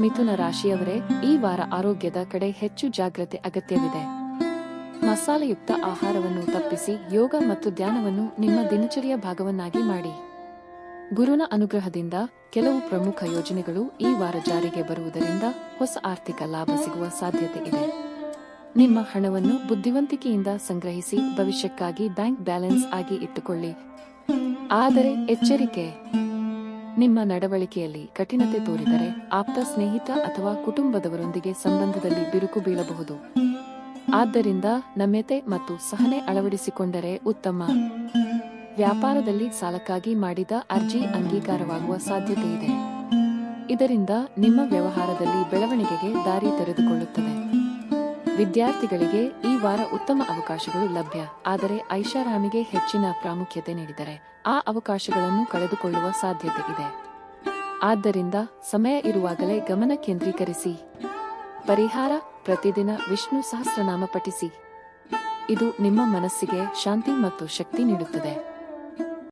ಮಿಥುನ ರಾಶಿಯವರೇ, ಈ ವಾರ ಆರೋಗ್ಯದ ಕಡೆ ಹೆಚ್ಚು ಜಾಗ್ರತೆ ಅಗತ್ಯವಿದೆ. ಮಸಾಲೆಯುಕ್ತ ಆಹಾರವನ್ನು ತಪ್ಪಿಸಿ ಯೋಗ ಮತ್ತು ಧ್ಯಾನವನ್ನು ನಿಮ್ಮ ದಿನಚರಿಯ ಭಾಗವನ್ನಾಗಿ ಮಾಡಿ. ಗುರುನ ಅನುಗ್ರಹದಿಂದ ಕೆಲವು ಪ್ರಮುಖ ಯೋಜನೆಗಳು ಈ ವಾರ ಜಾರಿಗೆ ಬರುವುದರಿಂದ ಹೊಸ ಆರ್ಥಿಕ ಲಾಭ ಸಿಗುವ ಸಾಧ್ಯತೆ ಇದೆ. ನಿಮ್ಮ ಹಣವನ್ನು ಬುದ್ಧಿವಂತಿಕೆಯಿಂದ ಸಂಗ್ರಹಿಸಿ ಭವಿಷ್ಯಕ್ಕಾಗಿ ಬ್ಯಾಂಕ್ ಬ್ಯಾಲೆನ್ಸ್ ಆಗಿ ಇಟ್ಟುಕೊಳ್ಳಿ. ಆದರೆ ಎಚ್ಚರಿಕೆ. ನಿಮ್ಮ ನಡವಳಿಕೆಯಲ್ಲಿ ಕಠಿಣತೆ ತೋರಿದರೆ ಆಪ್ತ ಸ್ನೇಹಿತ ಅಥವಾ ಕುಟುಂಬದವರೊಂದಿಗೆ ಸಂಬಂಧದಲ್ಲಿ ಬಿರುಕು ಬೀಳಬಹುದು. ಆದ್ದರಿಂದ ನಮ್ಯತೆ ಮತ್ತು ಸಹನೆ ಅಳವಡಿಸಿಕೊಂಡರೆ ಉತ್ತಮ. ವ್ಯಾಪಾರದಲ್ಲಿ ಸಾಲಕ್ಕಾಗಿ ಮಾಡಿದ ಅರ್ಜಿ ಅಂಗೀಕಾರವಾಗುವ ಸಾಧ್ಯತೆ ಇದೆ. ಇದರಿಂದ ನಿಮ್ಮ ವ್ಯವಹಾರದಲ್ಲಿ ಬೆಳವಣಿಗೆಗೆ ದಾರಿ ತೆರೆದುಕೊಳ್ಳುತ್ತದೆ. ವಿದ್ಯಾರ್ಥಿಗಳಿಗೆ ಈ ವಾರ ಉತ್ತಮ ಅವಕಾಶಗಳು ಲಭ್ಯ. ಆದರೆ ಐಷಾರಾಮಿಗೆ ಹೆಚ್ಚಿನ ಪ್ರಾಮುಖ್ಯತೆ ನೀಡಿದರೆ ಆ ಅವಕಾಶಗಳನ್ನು ಕಳೆದುಕೊಳ್ಳುವ ಸಾಧ್ಯತೆ ಇದೆ. ಆದ್ದರಿಂದ ಸಮಯ ಇರುವಾಗಲೇ ಗಮನ ಕೇಂದ್ರೀಕರಿಸಿ. ಪರಿಹಾರ ಪ್ರತಿದಿನ ವಿಷ್ಣು ಸಹಸ್ರನಾಮ ಪಠಿಸಿ. ಇದು ನಿಮ್ಮ ಮನಸ್ಸಿಗೆ ಶಾಂತಿ ಮತ್ತು ಶಕ್ತಿ ನೀಡುತ್ತದೆ.